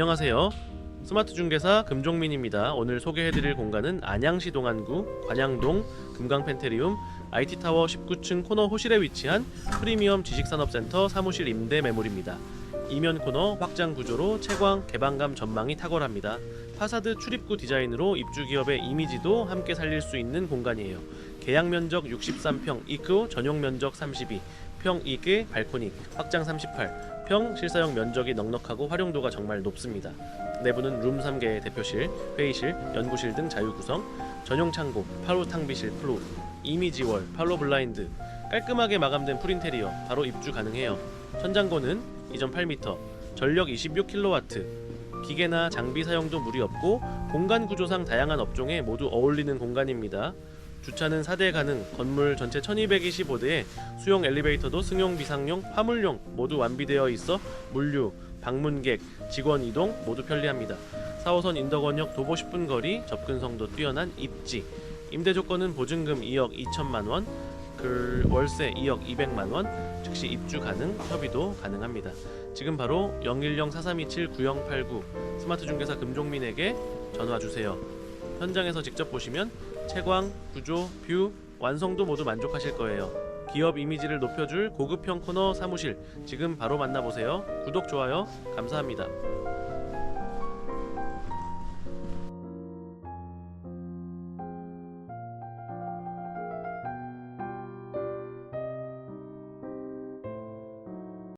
안녕하세요. 스마트 중개사 금종민입니다. 오늘 소개해드릴 공간은 안양시 동안구 관양동 금강펜테리움 IT타워 19층 코너 호실에 위치한 프리미엄 지식산업센터 사무실 임대 매물입니다. 이면 코너 확장 구조로 채광, 개방감 전망이 탁월합니다. 파사드 출입구 디자인으로 입주 기업의 이미지도 함께 살릴 수 있는 공간이에요. 계약 면적 63평, 이크 전용 면적 32, 평 2개 발코니, 확장 38, 평 실사용 면적이 넉넉하고 활용도가 정말 높습니다. 내부는 룸 3개의 대표실, 회의실, 연구실 등 자유 구성, 전용 창고, 파로 탕비실 플로, 이미지 월, 팔로 블라인드, 깔끔하게 마감된 풀인테리어, 바로 입주 가능해요. 천장고는 2.8m, 전력 26kW, 기계나 장비 사용도 무리 없고 공간 구조상 다양한 업종에 모두 어울리는 공간입니다. 주차는 4대 가능, 건물 전체 1225대에 수용 엘리베이터도 승용, 비상용, 화물용 모두 완비되어 있어 물류, 방문객, 직원 이동 모두 편리합니다. 4호선 인덕원역 도보 10분 거리, 접근성도 뛰어난 입지. 임대 조건은 보증금 2억 2천만 원, 그 월세 2억 200만 원, 즉시 입주 가능, 협의도 가능합니다. 지금 바로 010-4327-9089 스마트 중개사 금종민에게 전화 주세요. 현장에서 직접 보시면 채광, 구조, 뷰, 완성도 모두 만족하실 거예요. 기업 이미지를 높여줄 고급형 코너 사무실 지금 바로 만나보세요. 구독, 좋아요 감사합니다.